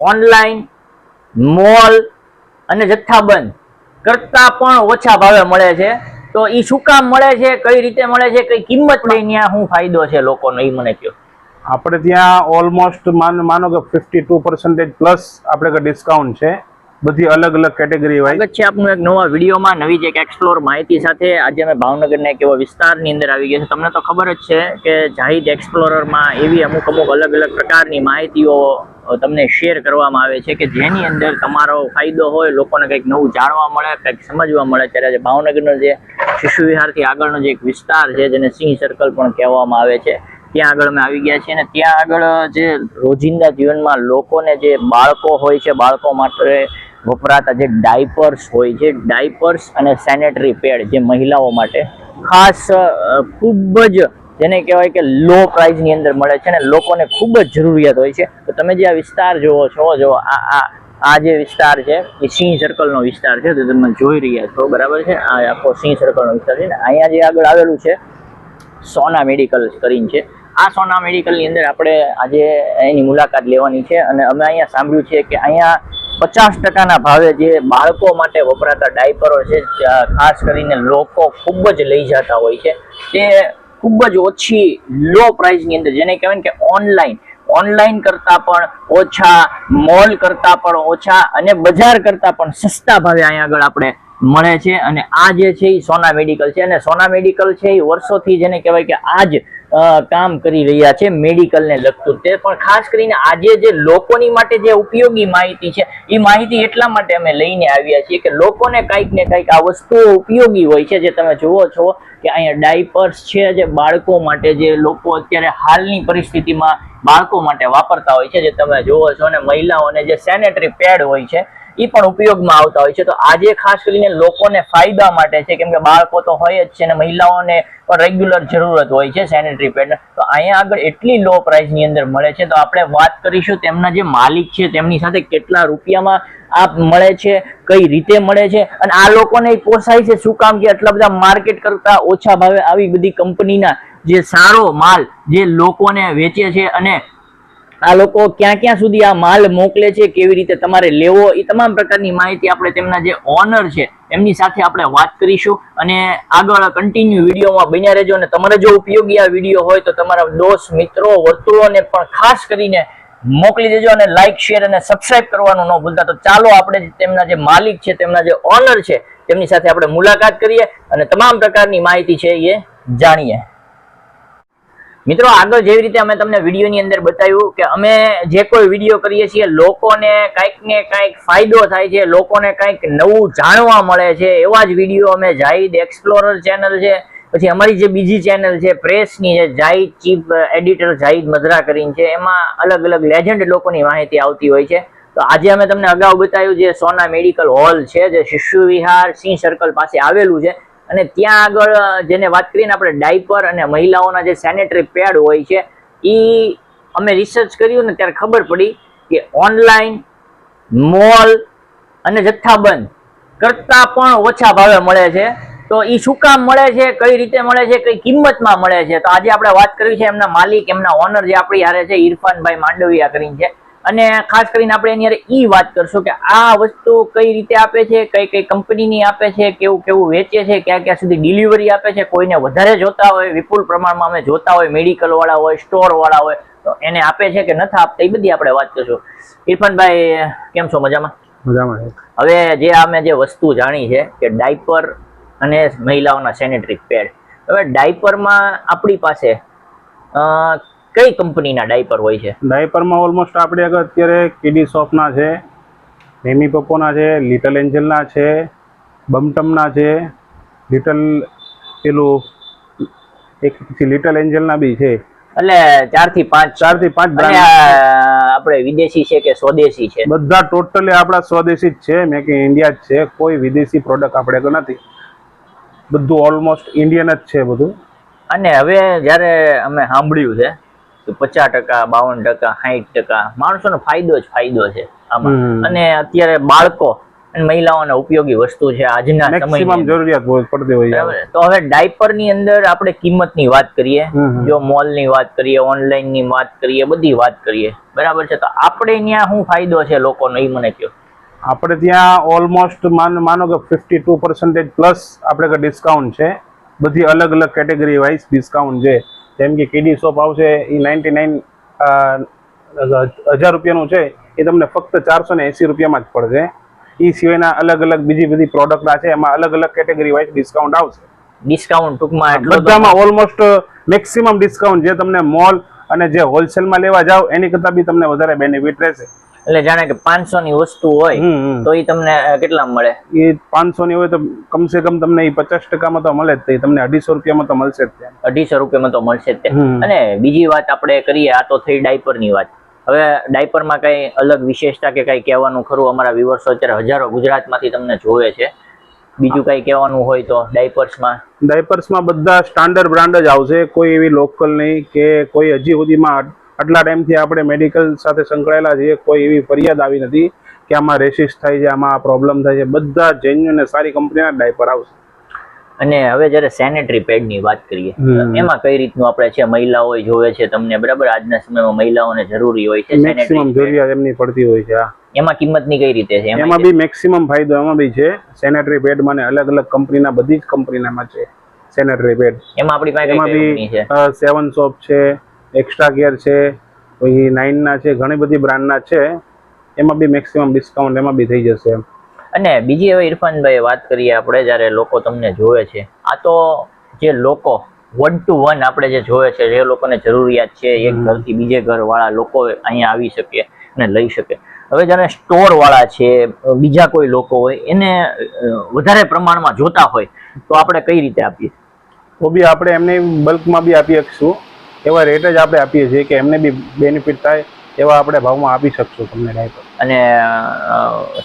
Online mall અને જથ્થાબંધ કરતા પણ ઓછા ભાવે મળે છે. તો ઈ શું કામ મળે છે? કઈ રીતે મળે છે? કઈ કિંમત લઈને શું ફાયદો છે લોકોનો? ઈ મને કહો આપણે ત્યાં ઓલમોસ્ટ માનો કે ફિફ્ટી ટુ પર્સન્ટેજ પ્લસ આપણે કે ડિસ્કાઉન્ટ છે. બધી અલગ અલગ કેટેગરી વાઇઝ. પછી છે આપનું એક નવા વિડીયોમાં. નવી જ એક એક્સપ્લોર માહિતી સાથે આજે અમે ભાવનગરના એક એવા વિસ્તારની અંદર આવી ગયા છે તમને તો ખબર જ છે કે જાહિદ એક્સપ્લોરરમાં એવી અમુક અમુક અલગ અલગ પ્રકારની માહિતીઓ તમને શેર કરવામાં આવે છે કે જેની અંદર તમારો ફાયદો હોય, લોકોને કંઈક નવું જાણવા મળે, કંઈક સમજવા મળે. ત્યારે આજે ભાવનગરનો જે શિશુ વિહારથી આગળનો જે એક વિસ્તાર છે, જેને સિંહ સર્કલ પણ કહેવામાં આવે છે, ત્યાં આગળ અમે આવી ગયા છીએ અને ત્યાં આગળ જે રોજિંદા જીવનમાં લોકોને જે બાળકો હોય છે, બાળકો માટે વપરાતા જે ડાયપર્સ હોય છે, ડાયપર્સ અને સેનેટરી પેડ જે મહિલાઓ માટે ખાસ ખૂબ જ જેને કહેવાય કે લો પ્રાઇઝની અંદર મળે છે અને લોકોને ખૂબ જ જરૂરિયાત હોય છે. તો તમે જે આ વિસ્તાર જોવો છો, જો આ આ આ જે વિસ્તાર છે, એ સિંહ સર્કલનો વિસ્તાર છે, તો તમે જોઈ રહ્યા છો, બરાબર છે? આ આખો સિંહ સર્કલનો વિસ્તાર છે. ને અહીંયા જે આગળ આવેલું છે, સોના મેડિકલ કરીને છે. આ સોના મેડિકલની અંદર આપણે આજે એની મુલાકાત લેવાની છે અને અમે અહીંયા સાંભળ્યું છે કે અહીંયા પચાસ ટકાના ભાવે જે બાળકો માટે વપરાતા ડાયપરો છે ખાસ કરીને લોકો ખૂબ જ લઈ જતા હોય છે. તે ખૂબ જ ઓછી લો પ્રાઇસની અંદર, જેને કહેવાય કે ઓનલાઈન ઓનલાઈન કરતા પણ ઓછા મોલ કરતા પણ ઓછા અને બજાર કરતા પણ સસ્તા ભાવે અહીંયા આગળ આપણે મળે છે. અને આ જે છે એ સોના મેડિકલ છે. અને સોના મેડિકલ છે એ વર્ષોથી જેને કહેવાય કે આ જ અ, કામ કરી રહ્યા છે મેડિકલને લગતું. તે પણ ખાસ કરીને આજે જે લોકોની માટે જે ઉપયોગી માહિતી છે, એ માહિતી એટલા માટે અમે લઈને આવ્યા છીએ કે લોકોને કંઈક ને કંઈક આ વસ્તુઓ ઉપયોગી હોય છે. જે તમે જુઓ છો કે અહીંયા ડાયપર્સ છે, જે બાળકો માટે જે લોકો અત્યારે હાલની પરિસ્થિતિમાં બાળકો માટે વાપરતા હોય છે. જે તમે જુઓ છો અને મહિલાઓને જે સેનેટરી પેડ હોય છે એ પણ ઉપયોગમાં આવતા હોય છે. તો આજે ખાસ કરીને લોકોને ફાયદા માટે છે, કેમ કે બાળકો તો હોય જ છે અને મહિલાઓને પણ રેગ્યુલર જરૂરત હોય છે સેનેટરી પેડ તો અહીંયા આગળ એટલી લો પ્રાઇસની અંદર મળે છે. તો આપણે વાત કરીશું તેમના જે માલિક છે, તેમની સાથે કેટલા રૂપિયામાં આ મળે છે, કઈ રીતે મળે છે અને આ લોકોને પોસાય છે શું કામ કે આટલા બધા માર્કેટ કરતા ઓછા ભાવે આવી બધી કંપનીના જે સારો માલ જે લોકોને વેચે છે અને આ લોકો ક્યાં ક્યાં સુધી આ માલ મોકલે છે, કેવી રીતે તમારે લેવો, એ તમામ પ્રકારની માહિતી આપણે તેમના જે ઓનર છે, એમની સાથે આપણે વાત કરીશું. અને આગળ કન્ટિન્યુ વિડીયોમાં બન્યા રહેજો અને તમારે જો ઉપયોગી આ વીડિયો હોય તો તમારા દોસ્ત, મિત્રો, વર્તુળોને પણ ખાસ કરીને મોકલી દેજો અને લાઇક શેર અને સબસ્ક્રાઇબ કરવાનું ન ભૂલતા. તો ચાલો આપણે તેમના જે માલિક છે, તેમના જે ઓનર છે, તેમની સાથે આપણે મુલાકાત કરીએ અને તમામ પ્રકારની માહિતી છે એ જાણીએ. મિત્રો, આગળ જેવી રીતે અમે તમને વિડીયોની અંદર બતાવ્યું કે અમે જે કોઈ વીડિયો કરીએ છીએ, લોકોને કંઈક ને કંઈક ફાયદો થાય છે, લોકોને કંઈક નવું જાણવા મળે છે, એવા જ વીડિયો અમે જાહિદ એક્સપ્લોરર ચેનલ છે, પછી અમારી જે બીજી ચેનલ છે, પ્રેસની છે જાહિદ ચીફ એડિટર જાહિદ મધરા કરીને છે, એમાં અલગ અલગ લેજન્ડ લોકોની માહિતી આવતી હોય છે. તો આજે અમે તમને અગાઉ બતાવ્યું જે સોના મેડિકલ હોલ છે, જે શિશુ વિહાર સિંહ સર્કલ પાસે આવેલું છે અને ત્યાં આગળ જેને વાત કરીને આપણે ડાયપર અને મહિલાઓના જે સેનેટરી પેડ હોય છે એ અમે રિસર્ચ કર્યું ને ત્યારે ખબર પડી કે ઓનલાઈન મોલ અને જથ્થાબંધ કરતાં પણ ઓછા ભાવે મળે છે. તો એ શું કામ મળે છે, કઈ રીતે મળે છે, કઈ કિંમતમાં મળે છે? તો આજે આપણે વાત કરવી છે એમના માલિક, એમના ઓનર જે આપણી હારે છે ઇરફાનભાઈ માંડવિયા કરીને છે. અને ખાસ કરીને આપણે એની હારે ઈ વાત કરશું કે આ વસ્તુ કઈ રીતે આપે છે કઈ કઈ કંપનીની આપે છે કેવું કેવું વેચે છે ક્યાં ક્યાં સુધી ડિલિવરી આપે છે કોઈને વધારે જોતા હોય વિપુલ પ્રમાણમાં અમે જોતા હોય મેડિકલ વાળા હોય સ્ટોર વાળા હોય તો એને આપે છે કે નથી આપતા એ બધી આપણે વાત કરશું. ઇરફાનભાઈ કેમ છો? મજામાં? મજામાં હવે જે અમે જે વસ્તુ જાણી છે કે ડાયપર અને મહિલાઓના સેનેટરી પેડ હવે ડાયપરમાં આપણી પાસે અ, કઈ કંપનીના ડાયપર હોય છે? ડાયપરમાં ઓલમોસ્ટ આપણે આગળ અત્યારે કિડી શોપના છે મેમી પપ્પોના છે લિટલ એન્જલના છે બમટમના છે લિટલ પેલું એક લિટલ એન્જલના બી છે. એટલે ચારથી પાંચ ચારથી પાંચ આપણે વિદેશી છે કે સ્વદેશી છે? બધા ટોટલી આપણા સ્વદેશી જ છે મેક ઇન ઇન્ડિયા જ છે કોઈ વિદેશી પ્રોડક્ટ આપણે તો નથી. બધું ઓલમોસ્ટ ઇન્ડિયન જ છે બધું. અને હવે જ્યારે અમે સાંભળ્યું છે કે પચાસ ટકા બાવન ટકા સાહીઠ ટકા. માણસોનો ફાયદો જ ફાયદો છે આમાં. અને અત્યારે બાળકો અને મહિલાઓને ઉપયોગી વસ્તુ છે આજના સમયમાં જરૂરિયાત પડતી હોય તો હવે ડાયપરની અંદર આપણે કિંમતની વાત કરીએ. જો મોલની વાત કરીએ ઓનલાઈનની વાત કરીએ બધી વાત કરીએ. બરાબર છે? તો આપણે ત્યાં શું ફાયદો છે લોકોનો એ મને કહો આપણે ત્યાં ઓલમોસ્ટ માનો કે ફિફ્ટી ટુ પર્સન્ટેજ પ્લસ આપણે ડિસ્કાઉન્ટ છે. બધી અલગ અલગ કેટેગરી વાઇઝ ડિસ્કાઉન્ટ છે. જેમ કે કેડી સોપ આવશે એ નાઇન્ટી નાઇન હજાર રૂપિયાનું છે એ તમને ફક્ત ચારસો ને એંસી રૂપિયામાં જ પડશે. એ સિવાયના અલગ અલગ બીજી બધી પ્રોડક્ટ છે એમાં અલગ અલગ કેટેગરી વાઇઝ ડિસ્કાઉન્ટ આવશે. ડિસ્કાઉન્ટ ટૂંકમાં બધામાં ઓલમોસ્ટ મેક્સિમમ ડિસ્કાઉન્ટ જે તમને મોલ અને જે હોલસેલમાં લેવા જાવ એની કરતાં બી તમને વધારે બેનિફિટ રહેશે. એટલે જાણે કે પાંચસો ની વસ્તુ હોય. તો એ તમને કેટલા મળે? એ પાંચસો ની હોય તો કમસે કમ તમને એ પચાસ ટકામાં તો મળે જ તમને અઢીસો રૂપિયામાં તો મળશે જ અઢીસો રૂપિયામાં તો મળશે જ અને બીજી વાત આપણે કરીએ આ તો થઈ ડાયપરની વાત. હવે ડાયપરમાં કઈ અલગ વિશેષતા કે કઈ કહેવાનું ખરું? અમારા વિવર્સ અત્યારે હજારો ગુજરાતમાંથી તમને જોવે છે. બીજું કઈ કહેવાનું હોય તો ડાયપર્સમાં? ડાયપર્સમાં બધા સ્ટાન્ડર્ડ બ્રાન્ડ જ આવશે. કોઈ એવી લોકલ નહીં કે કોઈ હજી સુધીમાં આટલા ટાઈમથી આપણે મેડિકલ સાથે સંકળાયેલા છીએ કોઈ એવી ફરિયાદ આવી નથી કે આમાં રેસિસ થાય છે આમાં પ્રોબ્લેમ થાય છે. બધા જેન્યુન અને સારી કંપનીના ડાયપર આવશે. અને હવે જ્યારે સેનેટરી પેડની વાત કરીએ એમાં કઈ રીતનું આપણે છે મહિલાઓ જોવે છે તમને બરાબર આજના સમયમાં મહિલાઓને જરૂરી હોય છે મેક્સિમમ. જરૂરિયાત એમની પડતી હોય છે એમાં એમાં કિંમતની કઈ રીતે છે? એમાં બી મેક્સિમમ ફાયદો એમાં બી છે. સેનેટરી પેડમાં ને અલગ અલગ કંપનીના બધી જ કંપનીનામાં છે સેનેટરી પેડ એમાં આપણી પાસે એમાં બી સેવન સોપ છે. એક્સ્ટ્રા કેર છે પછી નાઇનના છે ઘણી બધી બ્રાન્ડના છે. એમાં બી મેક્સિમમ ડિસ્કાઉન્ટ એમાં બી થઈ જશે અને બીજી હવે ઇરફાનભાઈ વાત કરીએ આપણે જ્યારે લોકો તમને જોવે છે. આ તો જે લોકો વન ટુ વન આપણે જે જોવે છે જે લોકોને જરૂરિયાત છે એક ઘરથી બીજે ઘરવાળા લોકો અહીંયા આવી શકે અને લઈ શકે. હવે જ્યારે સ્ટોરવાળા છે બીજા કોઈ લોકો હોય એને વધારે પ્રમાણમાં જોતા હોય તો આપણે કઈ રીતે આપીએ? તો બી આપણે એમને બલ્કમાં બી આપી શકશું. એવા રેટ જ આપણે આપીએ છીએ કે એમને બી બેનિફિટ થાય એવા આપણે ભાવમાં આપી શકશું તમને ડાયપર અને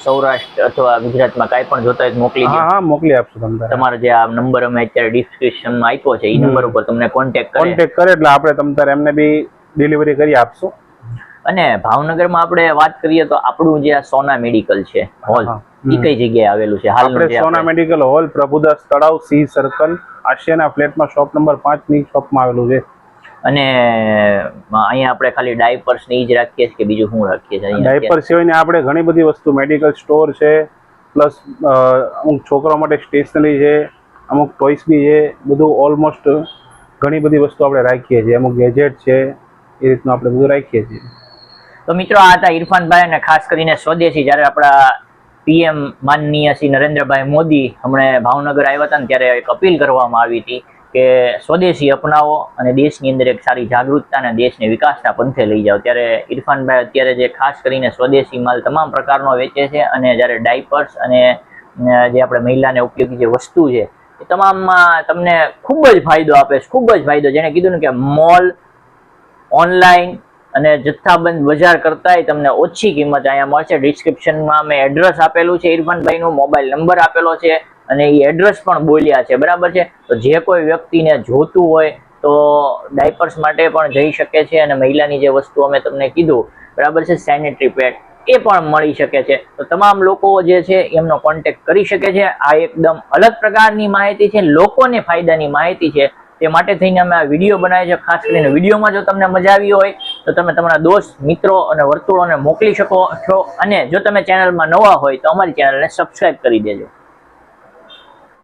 સૌરાષ્ટ્ર અથવા ગુજરાતમાં કાંઈ પણ જોતા હોય મોકલી હા હા મોકલી આપશું તમને તમારો જે આ નંબર અમે અત્યારે ડિસ્ક્રિપ્શનમાં આપ્યો છે એ નંબર ઉપર તમને કોન્ટેક્ટ કોન્ટેક કોન્ટેક્ટ કરે એટલે આપણે તમને એમને બી ડિલિવરી કરી આપશું. અને ભાવનગરમાં આપણે વાત કરીએ તો આપણું જે આ સોના મેડિકલ છે હોલ. એ કઈ જગ્યાએ આવેલું છે? હાલ આપણે સોના મેડિકલ હોલ પ્રભુદાસ તળાવ સી સર્કલ આશિયાના ફ્લેટમાં શોપ નંબર પાંચની શોપમાં આવેલું છે. અને અહીંયા આપણે ખાલી ડાયપર્સ ને જ રાખીએ છીએ કે બીજું શું રાખીએ છીએ? ડાયપર સિવાયની આપણે ઘણી બધી વસ્તુ મેડિકલ સ્ટોર છે પ્લસ અમુક છોકરાઓ માટે સ્ટેશનરી છે અમુક ટોયસ બી છે બધું ઓલમોસ્ટ ઘણી બધી વસ્તુ આપણે રાખીએ છીએ. અમુક ગેજેટ છે એ રીતનું આપણે બધું રાખીએ છીએ. તો મિત્રો આ હતા ઇરફાનભાઈ અને ખાસ કરીને સ્વદેશી. જ્યારે આપણા પીએમ માનનીય શ્રી નરેન્દ્રભાઈ મોદી હમણે ભાવનગર આવ્યા હતા ને ત્યારે એક અપીલ કરવામાં આવી હતી કે સ્વદેશી અપનાવો અને દેશની અંદર એક સારી જાગૃતતા અને દેશને વિકાસના પંથે લઈ જાઓ. ત્યારે ઇરફાનભાઈ અત્યારે જે ખાસ કરીને સ્વદેશી માલ તમામ પ્રકારનો વેચે છે અને જ્યારે ડાયપર્સ અને જે આપણે મહિલાને ઉપયોગી જે વસ્તુ છે, એ તમામમાં તમને ખૂબ જ ફાયદો આપે છે, ખૂબ જ ફાયદો. જેને કીધું ને કે મોલ ઓનલાઈન અને જથ્થાબંધ બજાર કરતાંય તમને ઓછી કિંમત અહીંયા મળશે. ડિસ્ક્રિપ્શનમાં મેં એડ્રેસ આપેલું છે. ઇરફાનભાઈનું મોબાઈલ નંબર આપેલો છે. અને એ એડ્રેસ પણ બોલ્યા છે. બરાબર છે? તો જે કોઈ વ્યક્તિને જોતું હોય તો ડાયપર્સ માટે પણ જઈ શકે છે અને મહિલાની જે વસ્તુ અમે તમને કીધું, બરાબર છે? સેનિટરી પેડ એ પણ મળી શકે છે. તો તમામ લોકો જે છે એમનો કોન્ટેક્ટ કરી શકે છે. આ એકદમ અલગ પ્રકારની માહિતી છે. લોકોને ફાયદાની માહિતી છે. તે માટે થઈને અમે આ વીડિયો બનાવ્યો છે. ખાસ કરીને વિડીયોમાં જો તમને મજા આવી હોય, તો તમે તમારા દોસ્ત, મિત્રો અને વર્તુળોને મોકલી શકો છો. અને જો તમે ચેનલમાં નવા હોય તો અમારી ચેનલને સબસ્ક્રાઈબ કરી દેજો.